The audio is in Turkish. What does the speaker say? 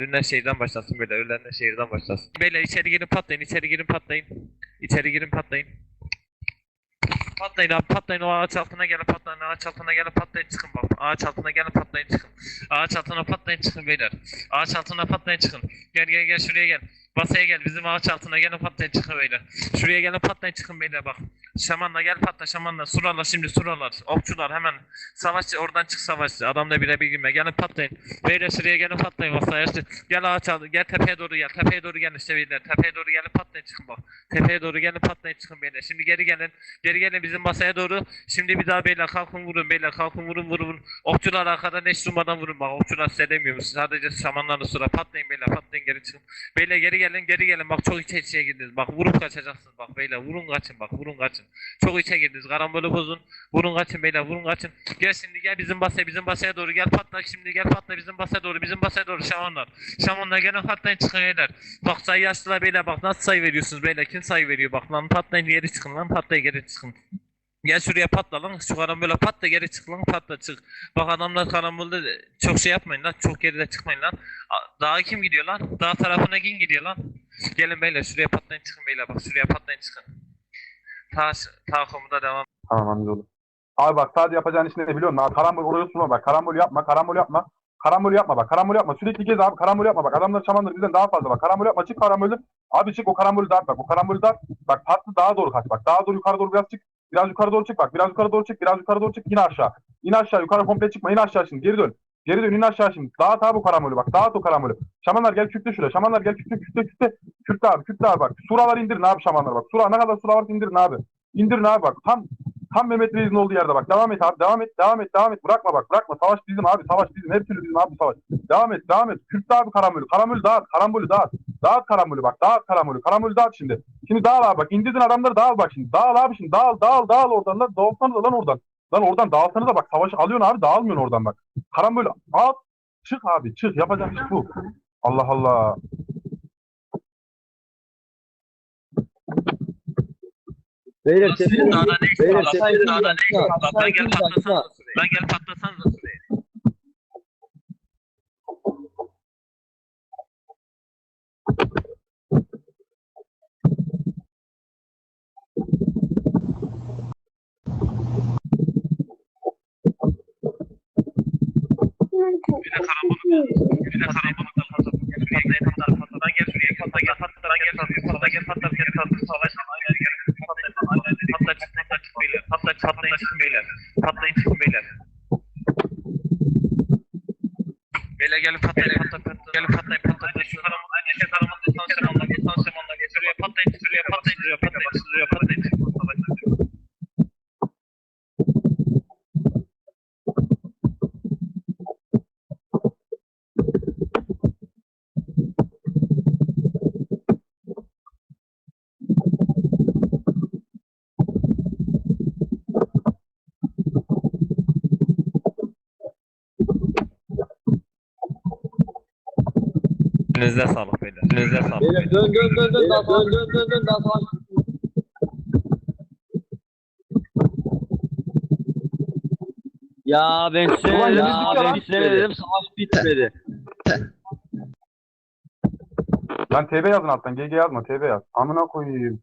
Ürünler şehirden başlasın böyle. Ürünler şehirden başlasın. Beyler içeri girin patlayın. içeri girin patlayın. İçeri girin patlayın. Patlayın abi patlayın o ağaç altına gelin patlayın ağaç altına gelin patlayın çıkın bak ağaç altına gelin patlayın çıkın ağaç altına patlayın çıkın beyler ağaç altına patlayın çıkın gel gel gel şuraya gel basaya gel bizim ağaç altına gelin patlayın çıkın beyler şuraya gelin patlayın çıkın beyler bak şamanla gel patla şamanla suralar şimdi suralar okçular hemen savaşçı oradan çık savaşçı. Adamla birebir girme. Gelin patlayın beyler şuraya gelin patlayın basaya işte gel ağaç altı gel tepeye doğru gel. Tepeye doğru gelin işte beyler. Tepeye doğru gelin patlayın çıkın bak. Tepeye doğru gelin patlayın çıkın beyler. Şimdi geri gelin. Geri gelin bizim masaya doğru. Şimdi bir daha beyler kalkın vurun beyler kalkın vurun vurun vurun. Okçular arkadan eş durmadan vurun. Bak okçular size demiyorum. Sadece şamanlarla sıra patlayın beyler patlayın geri çıkın. Beyler geri gelin geri gelin. Bak çok içe içe girdiniz. Bak vurup kaçacaksınız. Bak beyler vurun kaçın. Bak vurun kaçın. Çok içe girdiniz karambolü bozun. Vurun kaçın beyler vurun kaçın. Gel şimdi gel bizim basaya bizim basaya doğru gel patla şimdi gel patla bizim basaya doğru bizim basaya doğru şamanlar. Şamanlar gelin patlayın çıkın beyler. Bak sayı açtılar beyler bak nasıl sayı veriyorsunuz beyler kim sayı veriyor bak lan patlayın geri çıkın lan patlayın geri çıkın. Gel şuraya patla lan şu karambole patla geri çık lan patla çık. Bak adamlar karambolde de çok şey yapmayın lan çok geride çıkmayın lan. Dağa kim gidiyor lan? Dağ tarafına kim gidiyor lan? Gelin beyler şuraya patlayın çıkın beyler bak şuraya patlayın çıkın. Ta, ta komuda devam. Tamam amcaoğlu. Abi bak sadece yapacağın iş ne biliyor musun? Karambol oraya sunma bak. Karambol yapma. Karambol yapma. Karambol yapma bak. Karambol yapma. Sürekli gez abi. Karambol yapma bak. Adamlar şamanlar bizden daha fazla bak. Karambol yapma. Çık karambolü. Abi çık o karambolü dağıt bak. O karambolü dağıt. Bak patlı daha doğru kaç bak. Daha doğru yukarı doğru biraz çık. Biraz yukarı doğru çık bak. Biraz yukarı doğru çık. Biraz yukarı doğru çık. İn aşağı. İn aşağı. Yukarı komple çıkma. İn aşağı şimdi. Geri dön. Geri dön. in aşağı şimdi. Dağıt abi o karambolü bak. Dağıt o karambolü. Şamanlar gel kütle şuraya. Şamanlar gel kütle kütle kütle. Kütle abi. Kütle abi bak. Suralar indirin abi şamanlar bak. Sura ne kadar sura varsa indirin abi. İndirin abi bak. Tam Tam Mehmet Reis'in olduğu yerde bak. Devam et abi. Devam et. Devam et. Devam et. Bırakma bak. Bırakma. Savaş bizim abi. Savaş bizim. Her türlü bizim abi savaş. Devam et. Devam et. Kürtle abi karambolü. Karambolü dağıt. Karambolü dağıt. Dağıt karambolü bak. Dağıt karambolü. Karambolü dağıt şimdi. Şimdi dağıl abi bak. İndirdin adamları dağıl bak şimdi. Dağıl abi şimdi. Dağıl dağıl dağıl oradan lan. Dağılsanız lan oradan. Lan oradan dağılsanız da bak. Savaşı alıyorsun abi. Dağılmıyorsun oradan bak. Karambolü al. Çık abi. Çık. Yapacağın iş bu. Allah Allah. Beyler tepki Beyler tepki lan gel patlasan. Lan gel patlasan da şuraya. Bir de karambolu bir de karambolu da patlat. Gel şuraya gel patlar patlar. Lan gel şuraya patla gel patla. Lan gel patla patla gel patla gel patla. Savaş aynen gel. Patla patla patla çık patla çık beyler. Patla patlayın çıkın beyler. Patlayın çıkın beyler. Beyler gelin patlayın patla patla. Gelin patlayın Elinize sağlık beyler. Elinize sağlık. Beyler dön dön dön dön daha dön dön dön dön daha savaş. Ya ben size Ulan ya ben size dedim savaş bitmedi. Lan TB yazın alttan. GG yazma. TB yaz. Amına koyayım.